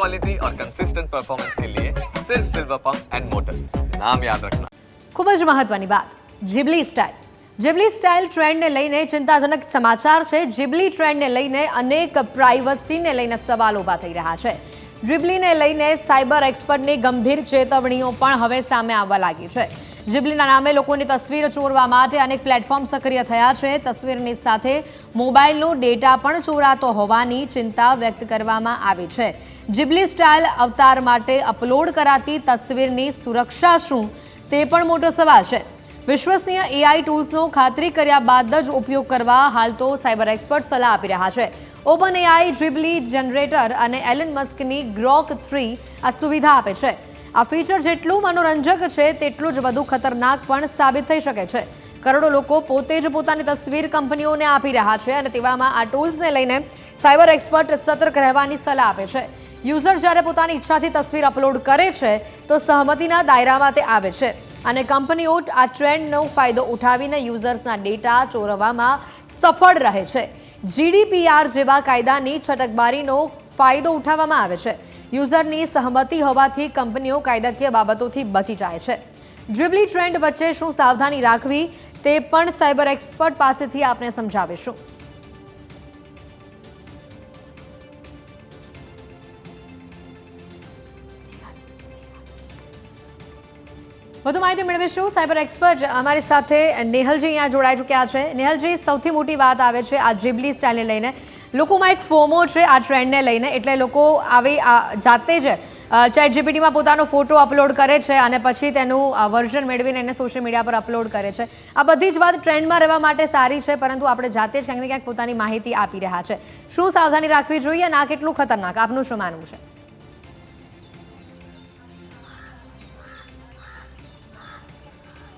Quality और consistent performance के लिए सिर्फ सिल्वर पंप्स एंड मोटर्स नाम याद रखना ખૂબ જ મહત્વની વાત જીબલી સ્ટાઇલ જીબલી સ્ટાઇલ ટ્રેન્ડને લઈને ચિંતાજનક સમાચાર છે જીબલી ટ્રેન્ડને લઈને અનેક પ્રાઇવસીને લઈને સવાલ ઊભા થઈ રહ્યા છે જીબલીને લઈને સાયબર એક્સપર્ટની ગંભીર ચેતવણીઓ પણ હવે સામે આવવા લાગી છે જીબલીના નામે લોકોની તસવીર ચોરવા માટે અનેક પ્લેટફોર્મ સક્રિય થયા છે તસવીરની સાથે મોબાઈલનો ડેટા પણ ચોરાતો હોવાની ચિંતા વ્યક્ત કરવામાં આવી છે જીબલી સ્ટાઇલ અવતાર માટે અપલોડ કરાતી તસવીરની સુરક્ષા શું? તે પણ મોટો સવાલ છે. વિશ્વસનીય એઆઈ ટૂલ્સનો ખાતરી કર્યા બાદ જ ઉપયોગ કરવા હાલ તો સાયબર એક્સપર્ટ સલાહ આપી રહ્યા છે. ઓપન એઆઈ જીબલી, જનરેટર અને એલન મસ્કની ગ્રોક થ્રી આ સુવિધા આપે છે. આ ફીચર જેટલું મનોરંજક છે, તેટલું જ વધુ ખતરનાક પણ સાબિત થઈ શકે છે. કરોડો લોકો પોતે જ પોતાની તસવીર કંપનીઓને આપી રહ્યા છે અને તેવામાં આ ટૂલ્સને લઈને સાયબર એક્સપર્ટ સતર્ક રહેવાની સલાહ આપે છે. યુઝર જ્યારે પોતાની ઈચ્છાથી તસવીર અપલોડ કરે છે, તો સહમતિના દાયરામાં તે આવે છે. અને કંપનીઓ આ ટ્રેન્ડનો ફાયદો ઉઠાવીને યુઝર્સના ડેટા ચોરવામાં સફળ રહે છે. જીડીપીઆર જેવા કાયદાની છટકબારીનો ફાયદો ઉઠાવવામાં આવે છે. યુઝરની સહમતિ હોવાથી કંપનીઓ કાયદાકીય બાબતોથી બચી જાય છે. ડ્રિબલી ટ્રેન્ડ વચ્ચે શું સાવધાની રાખવી, તે પણ સાયબર એક્સપર્ટ પાસેથી આપણે સમજાવીશું. વધુ માહિતી મેળવીશું. સાયબર એક્સપર્ટ અમારી સાથે નેહલજી અહીંયા જોડાઈ ચૂક્યા છે. નેહલજી, સૌથી મોટી વાત આવે છે આ જીબલી સ્ટાઇલને લઈને. લોકોમાં એક ફોમો છે આ ટ્રેન્ડને લઈને. એટલે લોકો આવી જાતે જ ચેટ જીપીટીમાં પોતાનો ફોટો અપલોડ કરે છે અને પછી તેનું વર્ઝન મેળવીને એને સોશિયલ મીડિયા પર અપલોડ કરે છે. આ બધી જ વાત ટ્રેન્ડમાં રહેવા માટે સારી છે, પરંતુ આપણે જાતે જ ક્યાંક ક્યાંક પોતાની માહિતી આપી રહ્યા છે. શું સાવધાની રાખવી જોઈએ? અને આ કેટલું ખતરનાક? આપનું શું માનવું છે?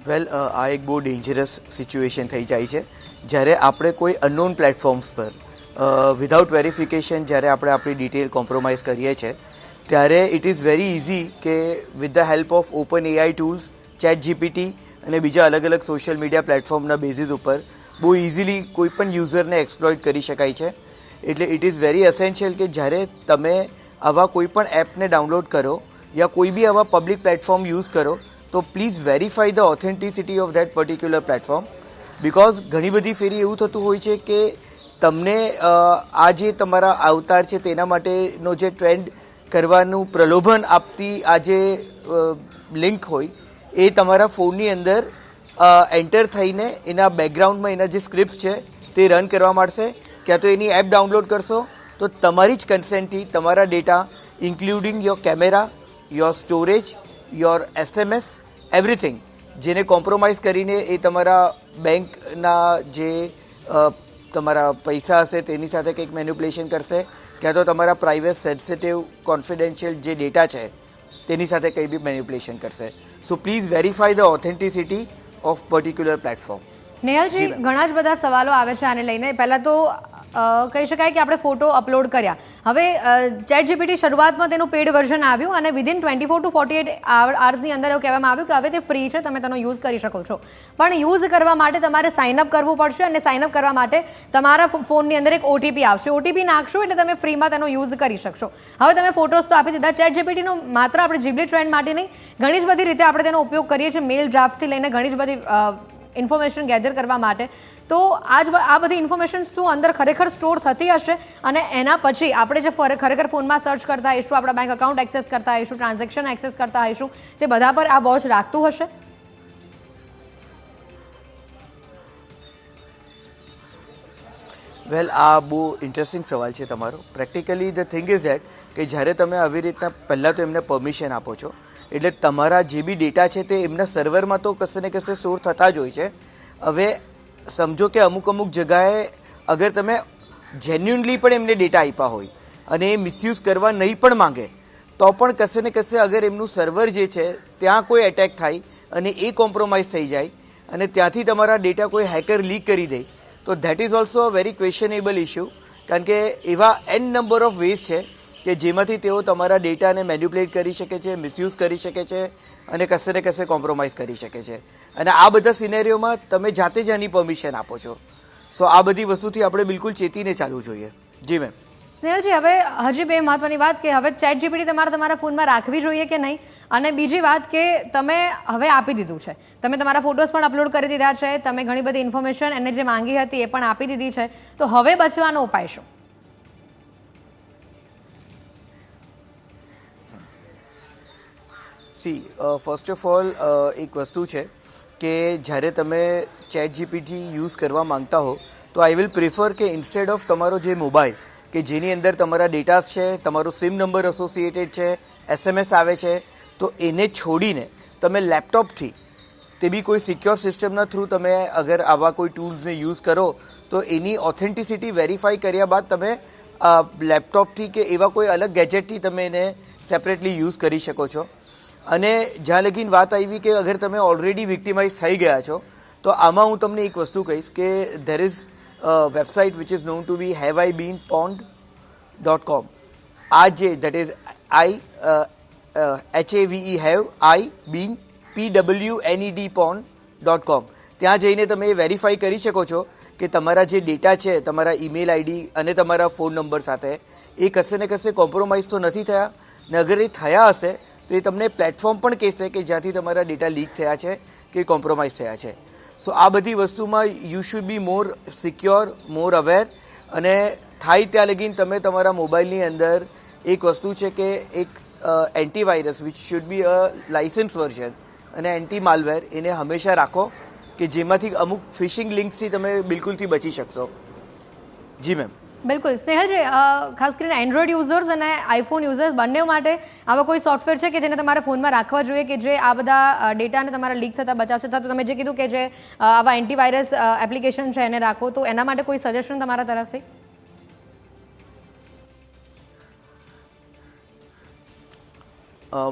વેલ આ એક બહુ ડેન્જરસ સિચ્યુએશન થઈ જાય છે. જ્યારે આપણે કોઈ અનનોન પ્લેટફોર્મ્સ પર વિધાઉટ વેરિફિકેશન જ્યારે આપણે આપણી ડિટેલ કોમ્પ્રોમાઇઝ કરીએ છીએ ત્યારે ઇટ ઇઝ વેરી ઇઝી કે with the help of open AI tools chat GPT અને બીજા અલગ અલગ સોશિયલ મીડિયા પ્લેટફોર્મના બેઝિસ ઉપર બહુ ઇઝીલી કોઈ પણ યુઝરને એક્સપ્લોઇટ કરી શકાય છે. એટલે ઇટ ઇઝ વેરી એસેન્શિયલ કે જ્યારે તમે આવા કોઈ પણ એપને ડાઉનલોડ કરો, યા કોઈ બી આવા પબ્લિક પ્લેટફોર્મ યુઝ કરો તો please verify the authenticity of that particular platform because ઘણી બધી ફેરી એવું થતું હોય છે કે તમને આ જે તમારા અવતાર છે તેના માટેનો જે ટ્રેન્ડ કરવાનું પ્રલોભન આપતી આ જે લિંક હોય, એ તમારા ફોનની અંદર એન્ટર થઈને એના બેકગ્રાઉન્ડમાં એના જે સ્ક્રિપ્ટ છે તે રન કરવા માંડશે. ક્યાં તો એની એપ ડાઉનલોડ કરશો, તો તમારી જ કન્સેન્ટથી તમારા data including your camera your storage your SMS everything જેને કોમ્પ્રોમાઇઝ કરીને એ તમારા બેંકના જે તમારા પૈસા હશે તેની સાથે કંઈક મેન્યુપ્યુલેશન કરશે ક્યાં તો તમારા પ્રાઇવેટ સેન્સિટિવ કોન્ફિડેન્શિયલ જે ડેટા છે તેની સાથે કંઈ બી મેન્યુપ્યુલેશન કરશે. So please verify the authenticity of particular platform Nehalji ઘણા જ બધા સવાલો આવે છે આને લઈને. પહેલાં તો કહી શકાય કે આપણે ફોટો અપલોડ કર્યા. હવે ચેટ જીપીટી શરૂઆતમાં તેનું પેડ વર્ઝન આવ્યું અને within twenty four to forty eight આવર્સની અંદર એવું કહેવામાં આવ્યું કે હવે તે ફ્રી છે, તમે તેનો યુઝ કરી શકો છો. પણ યુઝ કરવા માટે તમારે સાઇન અપ કરવું પડશે અને સાઇન અપ કરવા માટે તમારા ફોનની અંદર એક ઓટીપી આવશે. ઓટીપી નાખશો એટલે તમે ફ્રીમાં તેનો યુઝ કરી શકશો. હવે તમે ફોટોસ તો આપી દીધા. ચેટ જીપીટીનો માત્ર આપણે જીબલી ટ્રેન્ડ માટે નહીં, ઘણી જ બધી રીતે આપણે તેનો ઉપયોગ કરીએ છીએ. મેલ ડ્રાફ્ટથી લઈને ઘણી જ બધી ઇન્ફોર્મેશન ગેધર કરવા માટે. તો આજ આ બધી ઇન્ફોર્મેશન શું અંદર ખરેખર સ્ટોર થતી હશે? અને એના પછી આપણે જે ખરેખર ફોનમાં સર્ચ કરતા હોઈશું આપણા બેંક અકાઉન્ટ એક્સેસ કરતા હોઈશું ટ્રાન્ઝેક્શન એક્સેસ કરતા હોઈશું તે બધા પર આ વોચ રાખતું હશે? વેલ, આ બહુ ઇન્ટરેસ્ટિંગ સવાલ છે તમારો. Practically the thing is that કે જ્યારે તમે આવી રીતના પહેલાં તો એમને પરમિશન આપો છો એટલે તમારા જે બી ડેટા છે તે એમના સર્વરમાં તો કશે ને કશે સ્ટોર થતા જ હોય છે. હવે સમજો કે અમુક અમુક જગાએ અગર તમે જેન્યુનલી પણ એમને ડેટા આપ્યા હોય અને એ મિસયુઝ કરવા નહીં પણ માંગે, તો પણ કશે ને કશે અગર એમનું સર્વર જે છે ત્યાં કોઈ એટેક થાય અને એ કોમ્પ્રોમાઇઝ થઈ જાય અને ત્યાંથી તમારા ડેટા કોઈ હેકર લીક કરી દે, તો that is also a very questionable issue કારણ કે એવા એન નંબર ઓફ વેઝ છે કે જેમાંથી તેઓ તમારા ડેટાને મેન્યુપ્લેટ કરી શકે છે, મિસયુઝ કરી શકે છે અને કશે ને કશે કોમ્પ્રોમાઇઝ કરી શકે છે. અને આ બધા સિનેરીઓમાં તમે જાતે જ આની પરમિશન આપો છો. સો આ બધી વસ્તુથી આપણે બિલકુલ ચેતીને ચાલવું જોઈએ. જી મેમ સ્નેહલજી, હવે હજી બે મહત્વની વાત કે હવે ચેટ જીપીટી તમારે તમારા ફોનમાં રાખવી જોઈએ કે નહીં? અને બીજી વાત કે તમે હવે આપી દીધું છે. તમે તમારા ફોટોઝ પણ અપલોડ કરી દીધા છે, તમે ઘણી બધી ઇન્ફોર્મેશન એને જે માંગી હતી એ પણ આપી દીધી છે. તો હવે બચવાનો ઉપાય શું? સી ફર્સ્ટ ઓફ ઓલ એક વસ્તુ છે કે જ્યારે તમે ચેટ જીપીટી યુઝ કરવા માંગતા હો, તો આઈ વિલ પ્રિફર કે ઇન્સ્ટેડ ઓફ તમારો જે મોબાઈલ કે જેની અંદર તમારા ડેટાસ છે, તમારો સિમ નંબર એસોસિએટેડ છે એસએમએસ આવે છે, તો એને છોડીને તમે લેપટોપથી તે બી કોઈ સિક્યોર સિસ્ટમના થ્રુ તમે અગર આવા કોઈ ટૂલ્સને યુઝ કરો, તો એની ઓથેન્ટિસિટી વેરીફાઈ કર્યા બાદ તમે લેપટોપથી કે એવા કોઈ અલગ ગેજેટથી તમે એને સેપરેટલી યુઝ કરી શકો છો. અને જ્યાં લગીન વાત આવી કે અગર તમે ઓલરેડી વિક્ટિમાઇઝ થઈ ગયા છો, તો આમાં હું તમને એક વસ્તુ કહીશ કે there is website which is known to be have I been pwned dot com આ જે that is I H A V E have I been P W N E D pwned dot com ત્યાં જઈને તમે એ verify કરી શકો છો કે તમારા જે ડેટા છે, તમારા ઈમેલ આઈડી અને તમારા ફોન નંબર સાથે એ કશે ને કશે કોમ્પ્રોમાઇઝ તો નથી થયા. ને અગર એ થયા હશે તો એ તમને પ્લેટફોર્મ પણ કહેશે કે જ્યાંથી તમારા ડેટા લીક થયા છે કે કોમ્પ્રોમાઇઝ થયા છે. સો આ બધી વસ્તુમાં you should be more secure more aware અને થાય ત્યાં લગીન તમે તમારા મોબાઈલની અંદર એક વસ્તુ છે કે એક antivirus which should be a licence version અને એન્ટી માલવેર એને હંમેશા રાખો કે જેમાંથી અમુક ફિશિંગ લિંક્સથી તમે બિલકુલથી બચી શકશો. જી મેમ બિલકુલ. સ્નેહલજી ખાસ કરીને એન્ડ્રોઈડ યુઝર્સ અને આઈફોન યુઝર્સ બંને માટે આવા કોઈ સોફ્ટવેર છે કે જેને તમારે ફોનમાં રાખવા જોઈએ કે જે આ બધા ડેટાને તમારા લીક થતા બચાવશે અથવા તમે જે કીધું કે જે આવા એન્ટીવાયરસ એપ્લિકેશન છે એને રાખો, તો એના માટે કોઈ સજેશન તમારા તરફથી?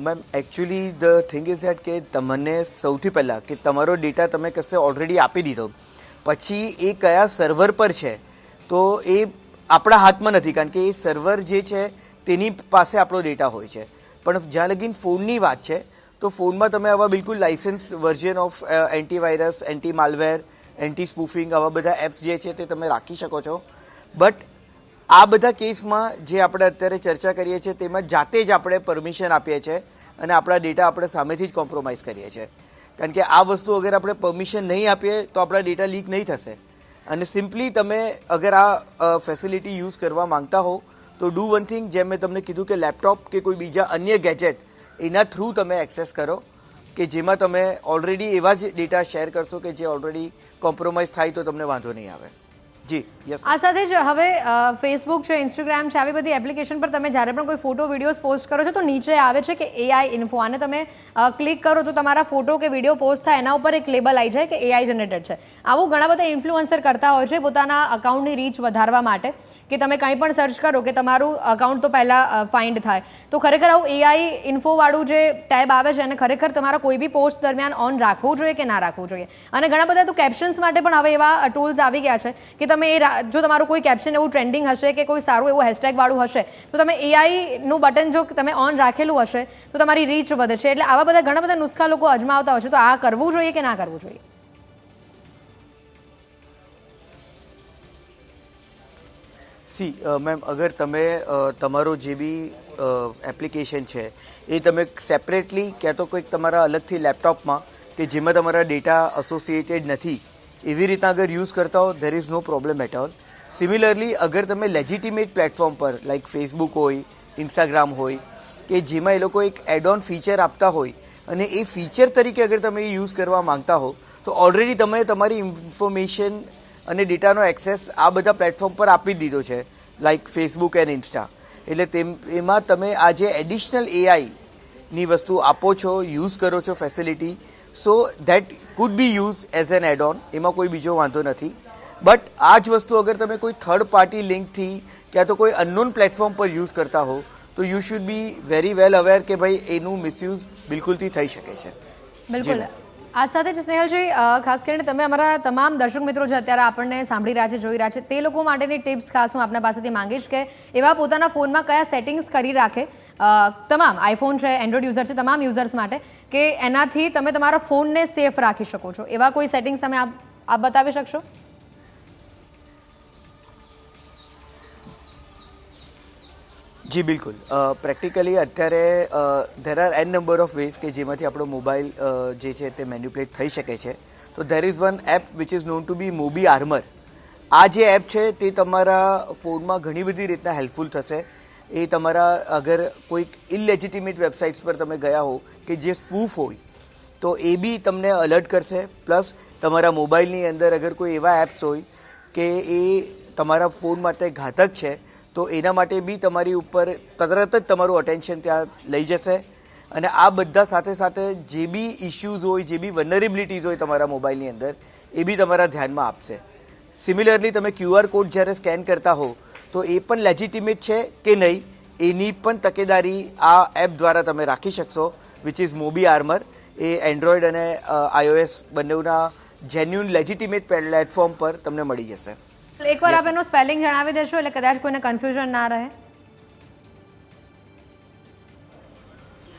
Ma'am actually the thing is that કે તમને સૌથી પહેલાં કે તમારો ડેટા તમે કશે ઓલરેડી આપી દીધો. પછી એ કયા સર્વર પર છે, તો એ આપણા હાથમાં નથી, કારણ કે એ સર્વર જે છે, તેની પાસે આપણો ડેટા હોય છે. પણ જ્યાં લગીન ફોનની વાત છે, તો ફોનમાં તમે આવા બિલકુલ licence version of antivirus anti malware anti spoofing આવા બધા એપ્સ જે છે, તે તમે રાખી શકો છો. બટ આ બધા કેસમાં જે આપણે અત્યારે ચર્ચા કરીએ છીએ, તેમાં જાતે જ આપણે પરમિશન આપીએ છીએ અને આપણા ડેટા આપણે સામેથી જ કોમ્પ્રોમાઇઝ કરીએ છીએ. કારણ કે આ વસ્તુ અગર આપણે પરમિશન નહીં આપીએ, તો આપણા ડેટા લીક નહીં થશે. અને સિમ્પલી તમે અગર આ ફેસિલિટી યુઝ કરવા માંગતા હો, તો ડુ વન થિંગ જેમ મેં તમને કીધું કે લેપટોપ કે કોઈ બીજા અન્ય ગેજેટ એના થ્રુ તમે એક્સેસ કરો કે જેમાં તમે ઓલરેડી એવા જ ડેટા શેર કરશો કે જે ઓલરેડી કોમ્પ્રોમાઇઝ થાય તો તમને વાંધો નહીં આવે. જી યસ આ સાથે જ હવે ફેસબુક છે ઇન્સ્ટાગ્રામ છે, આવી બધી એપ્લિકેશન પર તમે જ્યારે પણ કોઈ ફોટો વિડીયોઝ પોસ્ટ કરો છો, તો નીચે આવે છે કે એઆઈ ઇન્ફો આને તમે ક્લિક કરો તો તમારા ફોટો કે વીડિયો પોસ્ટ થાય, એના ઉપર એક લેબલ આવી જાય કે એઆઈ જનરેટેડ છે. આવું ઘણા બધા ઇન્ફ્લુઅન્સર કરતા હોય છે, પોતાના અકાઉન્ટની રીચ વધારવા માટે, કે તમે કંઈ પણ સર્ચ કરો કે તમારું અકાઉન્ટ તો પહેલાં ફાઇન્ડ થાય. તો ખરેખર આવું એઆઈ ઇન્ફોવાળું જે ટેબ આવે છે અને ખરેખર તમારા કોઈ બી પોસ્ટ દરમિયાન ઓન રાખવું જોઈએ કે ના રાખવું જોઈએ? અને ઘણા બધા તો કેપ્શન્સ માટે પણ હવે એવા ટૂલ્સ આવી ગયા છે કે તમે એ જો તમારું કોઈ કેપ્શન એવું ટ્રેન્ડિંગ હશે કે કોઈ સારું એવું હેશટેગવાળું હશે, તો તમે એઆઈનું બટન જો તમે ઓન રાખેલું હશે, તો તમારી રીચ વધશે. એટલે આવા બધા ઘણા બધા નુસ્ખા લોકો અજમાવતા હોય છે. તો આ કરવું જોઈએ કે ના કરવું જોઈએ? સી મેમ અગર તમે તમારો જે બી એપ્લિકેશન છે, એ તમે સેપરેટલી ક્યાં તો કોઈક તમારા અલગથી લેપટોપમાં કે જેમાં તમારા ડેટા એસોસિએટેડ નથી એવી રીતના અગર યુઝ કરતા હો there is no problem at all similarly અગર તમે લેજિટિમેટ પ્લેટફોર્મ પર લાઈક ફેસબુક હોય ઇન્સ્ટાગ્રામ હોય, કે જેમાં એ લોકો એક એડ ફીચર આપતા હોય, અને એ ફીચર તરીકે અગર તમે યુઝ કરવા માંગતા હો, તો ઓલરેડી તમે તમારી ઇન્ફોર્મેશન અને ડેટાનો એક્સેસ આ બધા પ્લેટફોર્મ પર આપી દીધો છે લાઈક ફેસબુક એન્ડ ઇન્સ્ટા એટલે તેમ, એમાં તમે આ જે એડિશનલ એઆઈની વસ્તુ આપો છો યુઝ કરો છો facility so that could be use as an add on એમાં કોઈ બીજો વાંધો નથી. બટ આ જ વસ્તુ અગર તમે કોઈ થર્ડ પાર્ટી લિંકથી ક્યાં તો કોઈ અનનોન પ્લેટફોર્મ પર યુઝ કરતા હો તો you should be very well aware કે ભાઈ એનું મિસયુઝ બિલકુલથી થઈ શકે છે. બિલકુલ. આ સાથે જ સ્નેહલજી ખાસ કરીને તમે અમારા તમામ દર્શક મિત્રો જે અત્યારે આપણને સાંભળી રહ્યા છે, જોઈ રહ્યા છે, તે લોકો માટેની ટિપ્સ ખાસ હું આપના પાસેથી માંગીશ કે એવા પોતાના ફોનમાં કયા સેટિંગ્સ કરી રાખે. તમામ આઈફોન છે, એન્ડ્રોઇડ યુઝર છે, તમામ યુઝર્સ માટે કે એનાથી તમે તમારા ફોનને સેફ રાખી શકો છો. એવા કોઈ સેટિંગ્સ તમે આપ બતાવી શકશો? જી, બિલકુલ. પ્રેક્ટિકલી અત્યારે there are n number of ways કે જેમાંથી આપણો મોબાઈલ જે છે તે મેન્યુપ્લેટ થઈ શકે છે. તો there is one app which is known to be Mobi Armour આ જે એપ છે તે તમારા ફોનમાં ઘણી બધી રીતના હેલ્પફુલ થશે. એ તમારા અગર કોઈક ઇલેજિટિમેટ વેબસાઇટ્સ પર તમે ગયા હો કે જે સ્પૂફ હોય, તો એ બી તમને અલર્ટ કરશે. પ્લસ તમારા મોબાઈલની અંદર અગર કોઈ એવા એપ્સ હોય કે એ તમારા ફોન માટે ઘાતક છે તો એના માટે બી તમારી ઉપર તરત જ તમારું અટેન્શન ત્યાં લઈ જશે. અને આ બધા સાથે સાથે જે બી ઇશ્યુઝ હોય, જે બી વનરેબિલિટીઝ હોય તમારા મોબાઈલની અંદર, એ બી તમારા ધ્યાનમાં આપશે. સિમિલરલી તમે ક્યુઆર કોડ જ્યારે સ્કેન કરતા હો, તો એ પણ લેજિટિમેટ છે કે નહીં? એની પણ તકેદારી આ એપ દ્વારા તમે રાખી શકશો વિચ ઇઝ મોબી આર્મર એ એન્ડ્રોઈડ અને આઈઓએસ બંનેના જેન્યુન લેજિટિમેટ પ્લેટફોર્મ પર તમને મળી જશે. એકવાર આપ એનું સ્પેલિંગ જણાવી દેશો એટલે કદાચ કોઈને કન્ફ્યુઝન ના રહે.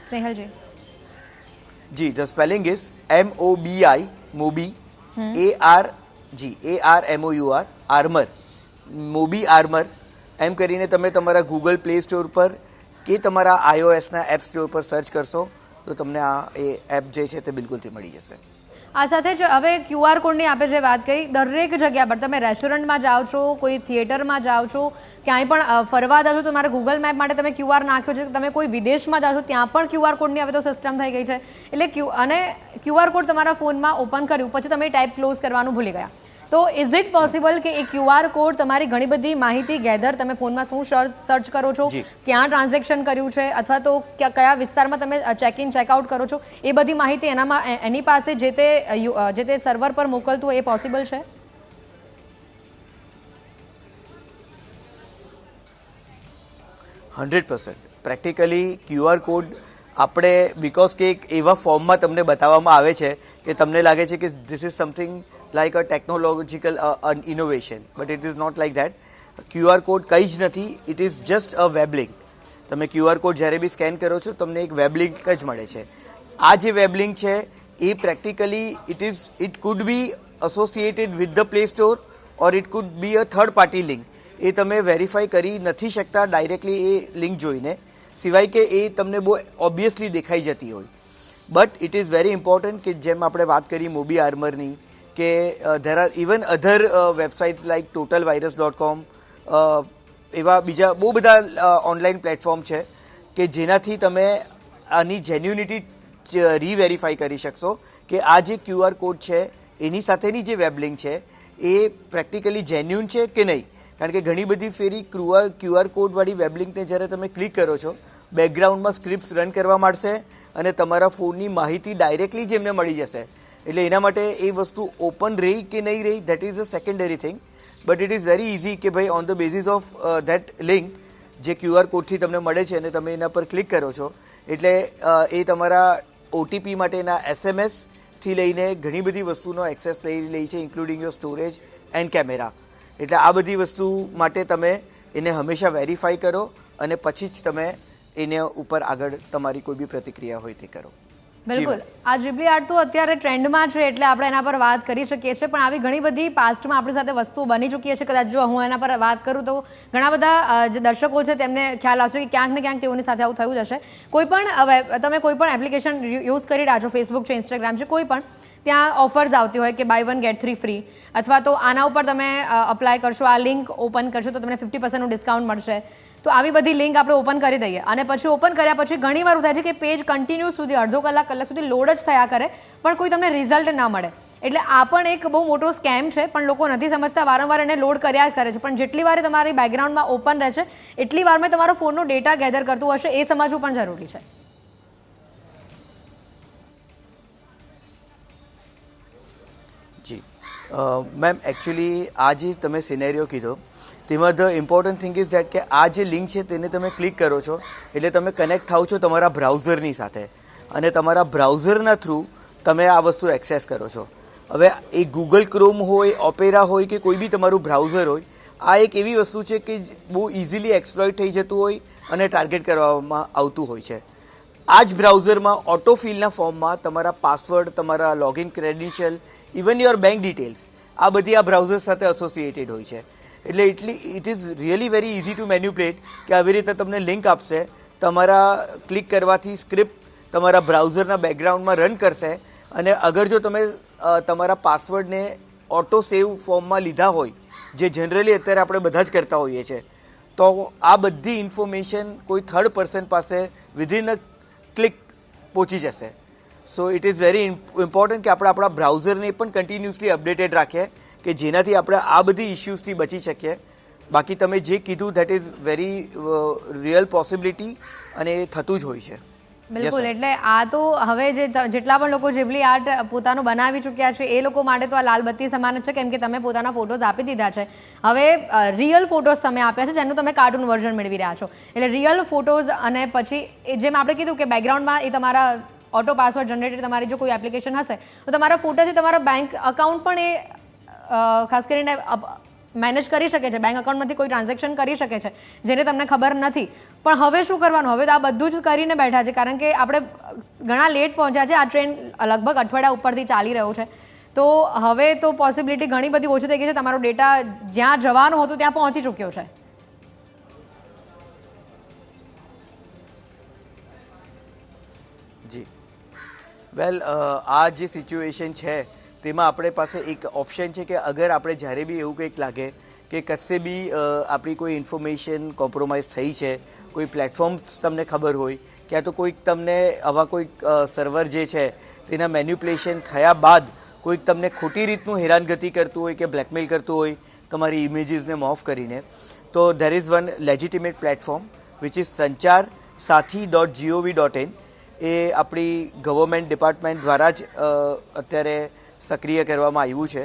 સ્નેહલજી. જી the spelling is M O B I Mobi A R G A R M O U R Armour Mobi Armour એમ કરીને તમે તમારા ગૂગલ પ્લે સ્ટોર પર કે તમારા આઈઓએસના એપ સ્ટોર પર સર્ચ કરશો તો તમને આ એ એપ જે છે તે બિલકુલથી મળી જશે. આ સાથે જ હવે ક્યુઆર કોડની આપે જે વાત કરી, દરેક જગ્યા પર તમે રેસ્ટોરન્ટમાં જાઓ છો, કોઈ થિયેટરમાં જાઓ છો, ક્યાંય પણ ફરવા જાઓ છો તમારા ગૂગલ મેપ માટે તમે ક્યુઆર નાખ્યો છે, તમે કોઈ વિદેશમાં જાઓ છો, ત્યાં પણ ક્યુઆર કોડની હવે તો સિસ્ટમ થઈ ગઈ છે. એટલે ક્યુ અને ક્યુઆર કોડ તમારા ફોનમાં ઓપન કર્યું, પછી તમે ટાઈપ ક્લોઝ કરવાનું ભૂલી ગયા. તો ઇઝ ઇટ પોસિબલ કે એ ક્યુઆર કોડ તમારી ઘણી બધી માહિતી ગેધર તમે ફોનમાં શું સર્ચ કરો છો ક્યાં ટ્રાન્ઝેક્શન કર્યું છે અથવા તો ક્યા- કયા વિસ્તારમાં તમે ચેક ઇન ચેકઆઉટ કરો છો એ બધી માહિતી એનામાં એની પાસે જે તે જે તે સર્વર પર મોકલતું એ પોસિબલ છે? Hundred percent. Practically QR code આપણે બિકોઝ કે એક એવા ફોર્મમાં તમને બતાવવામાં આવે છે કે તમને લાગે છે કે this is something like a technological innovation but it is not like that QR code કંઈ જ નથી it is just a web link તમે ક્યુઆર કોડ જ્યારે બી સ્કેન કરો છો, તમને એક વેબ લિંક જ મળે છે. આ જે વેબ લિંક છે, એ practically it is it could be associated with the Play Store or it could be a third party link એ તમે વેરીફાઈ કરી નથી શકતા ડાયરેક્ટલી એ લિંક જોઈને. સિવાય કે એ તમને બહુ ઓબ્વિયસલી દેખાઈ જતી હોય. But it is very important કે જેમ આપણે વાત કરી મોબી આર્મરની કે there are even other websites like total virus dot com એવા બીજા બહુ બધા ઓનલાઈન પ્લેટફોર્મ છે કે જેનાથી તમે આની જેન્યુનિટી રીવેરીફાઈ કરી શકશો કે આ જે ક્યુઆર કોડ છે, એની સાથેની જે વેબલિંક છે, એ પ્રેક્ટિકલી જેન્યુન છે કે નહીં? કારણ કે ઘણી બધી ફેરી ક્યુઆર ક્યુઆર કોડવાળી વેબલિંકને જ્યારે તમે ક્લિક કરો છો બેકગ્રાઉન્ડમાં સ્ક્રિપ્ટ રન કરવા માંડશે અને તમારા ફોનની માહિતી ડાયરેક્ટલી જ એમને મળી જશે. એટલે એના માટે એ વસ્તુ ઓપન રહી કે નહીં રહી that is a secondary thing but it is very easy કે ભાઈ on the basis of that link જે ક્યુઆર કોડથી તમને મળે છે અને તમે એના પર ક્લિક કરો છો. એટલે એ તમારા ઓટીપી માટેના એસએમએસથી લઈને ઘણી બધી વસ્તુનો એક્સેસ લઈ લે છે including your storage and camera એટલે આ બધી વસ્તુ માટે તમે એને હંમેશા વેરીફાઈ કરો અને પછી જ તમે એને ઉપર આગળ તમારી કોઈ બી પ્રતિક્રિયા હોય તે કરો. બિલકુલ. આ જીબલી આર્ટ તો અત્યારે ટ્રેન્ડમાં છે એટલે આપણે એના પર વાત કરી શકીએ છીએ. પણ આવી ઘણી બધી પાસ્ટમાં આપણી સાથે વસ્તુઓ બની ચૂકી છે. કદાચ જો હું એના પર વાત કરું તો ઘણા બધા જે દર્શકો છે તેમને ખ્યાલ આવશે કે ક્યાંક ને ક્યાંક તેઓની સાથે આવું થયું જ હશે. કોઈ પણ તમે કોઈ પણ એપ્લિકેશન યુઝ કરી રહ્યા છો ફેસબુક છે ઇન્સ્ટાગ્રામ છે કોઈ પણ ત્યાં ઓફર્સ આવતી હોય કે buy one get three free અથવા તો આના ઉપર તમે અપ્લાય કરશો, આ લિંક ઓપન કરશો, તો તમને ફિફ્ટી પર્સન્ટનું ડિસ્કાઉન્ટ મળશે. તો આવી બધી લિંક આપણે ઓપન કરી દઈએ. અને પછી ઓપન કર્યા પછી ઘણી વાર એવું થાય છે કે પેજ કન્ટિન્યુ સુધી, અડધો કલાક કલાક સુધી લોડ જ થયા કરે, પણ કોઈ તમને રિઝલ્ટ ના મળે. એટલે આ પણ એક બહુ મોટો સ્કેમ છે, પણ લોકો નથી સમજતા, વારંવાર એને લોડ કર્યા કરે છે. પણ જેટલી વાર તમારી બેકગ્રાઉન્ડમાં ઓપન રહેશે, એટલી વારમાં તમારો ફોનનો ડેટા ગેધર કરતું હશે, એ સમજવું પણ જરૂરી છે. મેમ એકચ્યુઅલી આ જે તમે સિનેરિયો કીધો, તેમાં the important thing is that કે આ જે લિંક છે તેને તમે ક્લિક કરો છો, એટલે તમે કનેક્ટ થાવ છો તમારા બ્રાઉઝરની સાથે. અને તમારા બ્રાઉઝરના થ્રુ તમે આ વસ્તુ એક્સેસ કરો છો. હવે એ ગૂગલ ક્રોમ હોય ઓપેરા હોય કે કોઈ બી તમારું બ્રાઉઝર હોય, આ એક એવી વસ્તુ છે કે બહુ ઇઝીલી એક્સપ્લોઇટ થઈ જતું હોય અને ટાર્ગેટ કરવામાં આવતું હોય છે. આ જ બ્રાઉઝરમાં ઓટોફિલના ફોર્મમાં તમારા પાસવર્ડ તમારા login credential even your bank details આ બધી આ બ્રાઉઝર સાથે એસોસિએટેડ હોય છે. એટલે એટલી it is really very easy to manipulate કે આવી રીતે તમને લિંક આપશે, તમારા ક્લિક કરવાથી સ્ક્રિપ્ટ તમારા બ્રાઉઝરના બેકગ્રાઉન્ડમાં રન કરશે, અને અગર જો તમે તમારા પાસવર્ડને ઓટો સેવ ફોર્મમાં લીધા હોય, જે જનરલી અત્યારે આપણે બધા જ કરતા હોઈએ છીએ, તો આ બધી ઇન્ફોર્મેશન કોઈ થર્ડ પર્સન પાસે વિધિન અ ક્લિક પહોંચી જશે. So it is very important કે આપણે આપણા બ્રાઉઝરને પણ કન્ટિન્યુઅસલી અપડેટેડ રાખીએ કે જેનાથી આપણે આ બધી ઇશ્યુઝથી બચી શકીએ. બાકી તમે જે કીધું that is very real possibility અને એ થતું જ હોય છે. બિલકુલ એટલે આ તો હવે જે જેટલા પણ લોકો જીબલી આર્ટ પોતાનું બનાવી ચૂક્યા છે એ લોકો માટે તો આ લાલબત્તી સમાન જ છે કેમ કે તમે પોતાના ફોટોઝ આપી દીધા છે. હવે રિયલ ફોટોઝ તમે આપ્યા છે જેનું તમે કાર્ટૂન વર્ઝન મેળવી રહ્યા છો. એટલે રિયલ ફોટોઝ અને પછી એ જેમ આપણે કીધું કે બેકગ્રાઉન્ડમાં એ તમારા ઓટો પાસવર્ડ જનરેટેડ તમારી જો કોઈ એપ્લિકેશન હશે તો તમારા ફોટાથી તમારા બેંક અકાઉન્ટ પણ એ ખાસ કરીને મેનેજ કરી શકે છે. બેંક અકાઉન્ટમાંથી કોઈ ટ્રાન્ઝેક્શન કરી શકે છે, જેને તમને ખબર નથી. પણ હવે શું કરવાનું? હવે તો આ બધું જ કરીને બેઠા છે. કારણ કે આપણે ઘણા લેટ પહોંચ્યા છે. આ ટ્રેન લગભગ અઠવાડિયા ઉપરથી ચાલી રહ્યું છે. તો હવે તો પોસિબિલિટી ઘણી બધી ઓછી થઈ ગઈ છે. તમારો ડેટા જ્યાં જવાનું હતું ત્યાં પહોંચી ચૂક્યો છે. જી. વેલ આ જે સિચ્યુએશન છે તેમાં આપણે પાસે એક ઓપ્શન છે કે અગર આપણે જ્યારે બી એવું કંઈક લાગે કે કશે બી આપણી કોઈ ઇન્ફોર્મેશન કોમ્પ્રોમાઇઝ થઈ છે, કોઈ પ્લેટફોર્મ તમને ખબર હોય, ક્યાં તો કોઈક તમને આવા કોઈક સર્વર જે છે તેના મેન્યુપ્લેશન થયા બાદ કોઈક તમને ખોટી રીતનું હેરાનગતિ કરતું હોય કે બ્લેકમેલ કરતું હોય, તમારી ઇમેજીસને મોફ કરીને, તો there is one legitimate platform which is Sanchar Saathi dot G O V dot in એ આપણી ગવર્મેન્ટ ડિપાર્ટમેન્ટ દ્વારા જ અત્યારે સક્રિય કરવામાં આવ્યું છે.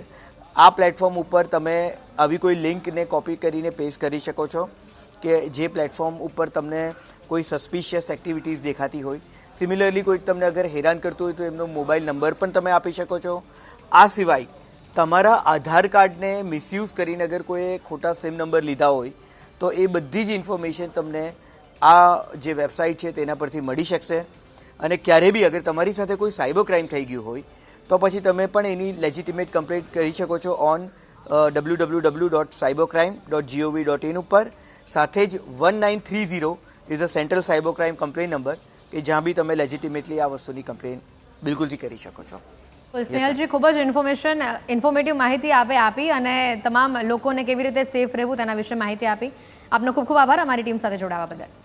આ પ્લેટફોર્મ ઉપર તમે આવી કોઈ લિંકને કોપી કરીને પેસ્ટ કરી શકો છો કે જે પ્લેટફોર્મ ઉપર તમને કોઈ સસ્પિશિયસ એક્ટિવિટીઝ દેખાતી હોય. સિમિલરલી કોઈક તમને અગર હેરાન કરતું હોય તો એમનો મોબાઈલ નંબર પણ તમે આપી શકો છો. આ સિવાય, તમારા આધાર કાર્ડને મિસયુઝ કરીને અગર કોઈએ ખોટા સિમ નંબર લીધા હોય, તો એ બધી જ ઇન્ફોર્મેશન તમને આ જે વેબસાઇટ છે તેના પરથી મળી શકશે. અને ક્યારે બી અગર તમારી સાથે કોઈ સાયબર ક્રાઇમ થઈ ગયું હોય તો પછી તમે પણ એની લેજિટિમેટ કમ્પ્લેટ કરી શકો છો on W W W dot cyber crime dot G O V dot in ઉપર. સાથે જ one nine three zero is a central cyber crime complaint number કે જ્યાં બી તમે લેજિટિમેટલી આ વસ્તુની કમ્પ્લેન બિલકુલથી કરી શકો છો. સ્નેહલજી ખૂબ જ ઇન્ફોર્મેશન ઇન્ફોર્મેટિવ માહિતી આપે આપી અને તમામ લોકોને કેવી રીતે સેફ રહેવું તેના વિશે માહિતી આપી. આપનો ખૂબ ખૂબ આભાર અમારી ટીમ સાથે જોડાવા બદલ.